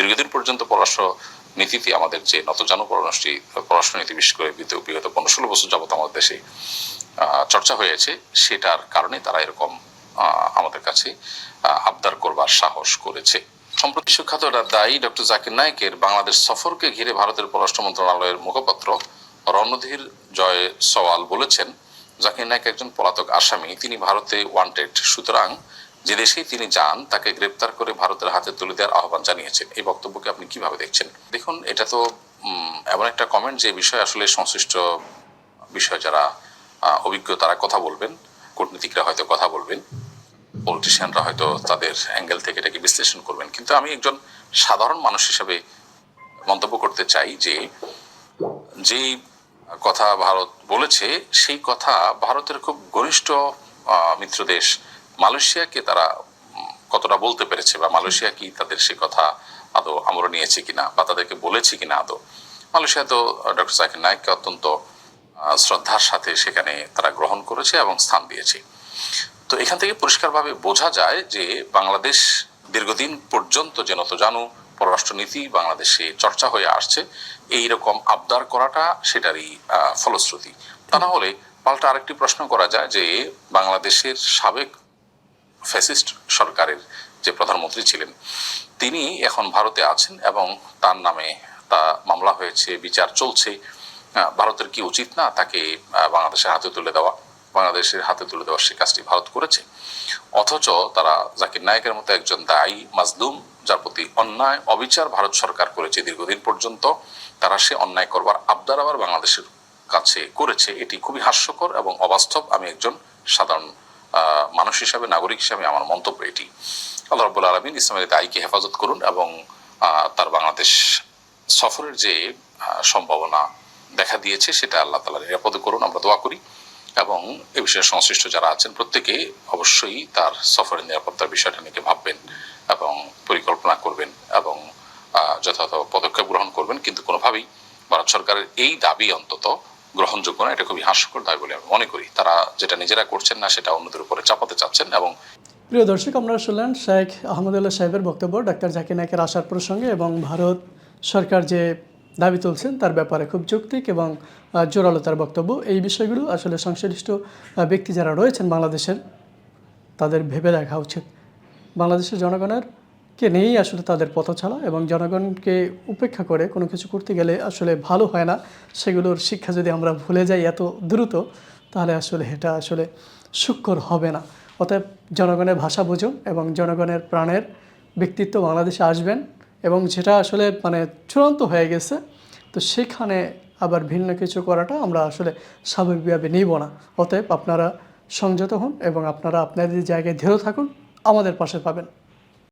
দীর্ঘদিন পর্যন্ত পররাষ্ট্র নীতিতে আমাদের যে নতজানু পররাষ্ট্র পররাষ্ট্র নীতি, বিশেষ করে বিগত পনেরো ষোলো বছর যাবত আমাদের দেশে চর্চা হয়েছে, সেটার কারণে তারা এরকম আমাদের কাছে আবদার করবার সাহস করেছে। সম্প্রতি সুখ্যাত দায়ী ডক্টর জাকির নায়কের বাংলাদেশ সফরকে ঘিরে ভারতের পররাষ্ট্র মন্ত্রণালয়ের মুখপাত্র রণধীর জয় সওয়াল বলেছেন, জাকির নায়েক একজন পলাতক আসামি। তিনি ভারতে ওয়ান্টেড সুতরাং যে দেশেই তিনি যান, তাকে গ্রেপ্তার করে ভারতের হাতে তুলে দেওয়ার আহ্বান জানিয়েছেন। এই বক্তব্যকে আপনি কীভাবে দেখছেন? দেখুন, এটা তো এমন একটা কমেন্ট যে বিষয় আসলে সংশ্লিষ্ট বিষয় যারা অভিজ্ঞ তারা কথা বলবেন, কূটনীতিকরা হয়তো কথা বলবেন পলিটিশিয়ানরা হয়তো তাদের অ্যাঙ্গেল থেকে এটাকে বিশ্লেষণ করবেন। কিন্তু আমি একজন সাধারণ মানুষ হিসেবে মন্তব্য করতে চাই যে, যেই কথা ভারত বলেছে, সেই কথা ভারতের খুব ঘনিষ্ঠ মিত্র দেশ মালয়েশিয়াকে তারা কতটা বলতে পেরেছে বা মালয়েশিয়া কি তাদের সে কথা আদৌ আমরা নিয়েছে কিনা বা তাদেরকে বলেছে কিনা আদৌ? মালয়েশিয়া তো ডক্টর জাকির নায়েককে অত্যন্ত শ্রদ্ধার সাথে সেখানে তারা গ্রহণ করেছে এবং স্থান দিয়েছে। তো এখান থেকে পরিষ্কারভাবে বোঝা যায় যে বাংলাদেশ দীর্ঘদিন পর্যন্ত যে নত জানু পররাষ্ট্রনীতি বাংলাদেশে চর্চা হয়ে আসছে, এই রকম আবদার করাটা সেটারই ফলশ্রুতি। তা না হলে পাল্টা আরেকটি প্রশ্ন করা যায় যে বাংলাদেশের সাবেক ফ্যাসিস্ট সরকারের যে প্রধানমন্ত্রী ছিলেন, তিনি এখন ভারতে আছেন এবং তার নামে তা মামলা হয়েছে, বিচার চলছে। ভারতের কি উচিত না তাকে বাংলাদেশের হাতে তুলে দেওয়া? বাংলাদেশের হাতে তুলে দেওয়ার সে কাজটি ভারত করেছে। অথচ তারা জাকির নায়কের মতো একজন দায়ী মাজলুম, যার প্রতি অন্যায়, অবিচার ভারত সরকার করেছে দীর্ঘদিন পর্যন্ত, তারা সে অন্যায় করবার আবদার আবার বাংলাদেশের কাছে করেছে। এটি খুবই হাস্যকর এবং অবাস্তব। আমি একজন সাধারণ মানুষ হিসাবে, নাগরিক হিসাবে আমার মন্তব্য এটি। আল্লাহ রব্বুল আলমিন ইসলামের দায়ীকে হেফাজত করুন এবং তার বাংলাদেশ সফরের যে সম্ভাবনা দেখা দিয়েছে, সেটা আল্লাহ তালা নিরাপদ করুন, আমরা দোয়া করি। এবং এ বিষয়ে সংশ্লিষ্ট যারা আছেন, প্রত্যেকে অবশ্যই তার সফরের নিরাপত্তার বিষয়টা নিয়ে ভাববেন এবং পরিকল্পনা করবেন এবং যথাযথ পদক্ষেপ গ্রহণ করবেন। কিন্তু কোনোভাবেই ভারত সরকারের এই দাবি অন্তত গ্রহণযোগ্য না, এটা খুবই হাস্যকর দায় বলে আমি মনে করি। তারা যেটা নিজেরা করছেন না, সেটা অন্যদের উপরে চাপাতে চাচ্ছেন এবং প্রিয় দর্শক আপনারা শুনলেন শেখ আহমদুল্লাহ সাহেবের বক্তব্য, ডাক্তার জাকির নায়কের আসার প্রসঙ্গে এবং ভারত সরকার যে দাবি তুলছেন তার ব্যাপারে খুব যৌক্তিক এবং জোরালো তার বক্তব্য। এই বিষয়গুলো আসলে সংশ্লিষ্ট ব্যক্তি যারা রয়েছেন বাংলাদেশের, তাদের ভেবে দেখা উচিত। বাংলাদেশের জনগণের কে নিয়েই আসলে তাদের পথ ছাড়া এবং জনগণকে উপেক্ষা করে কোনো কিছু করতে গেলে আসলে ভালো হয় না, সেগুলোর শিক্ষা যদি আমরা ভুলে যাই এত দ্রুত, তাহলে আসলে এটা আসলে সুক্ষর হবে না। অতএব জনগণের ভাষা বুঝুন এবং জনগণের প্রাণের ব্যক্তিত্ব বাংলাদেশে আসবেন এবং যেটা আসলে মানে চূড়ান্ত হয়ে গেছে, তো সেখানে আবার ভিন্ন কিছু করাটা আমরা আসলে স্বাভাবিকভাবে নিব না। অতএব আপনারা সংযত হন এবং আপনারা আপনাদের জায়গায় ধীর থাকুন, আমাদের পাশে পাবেন।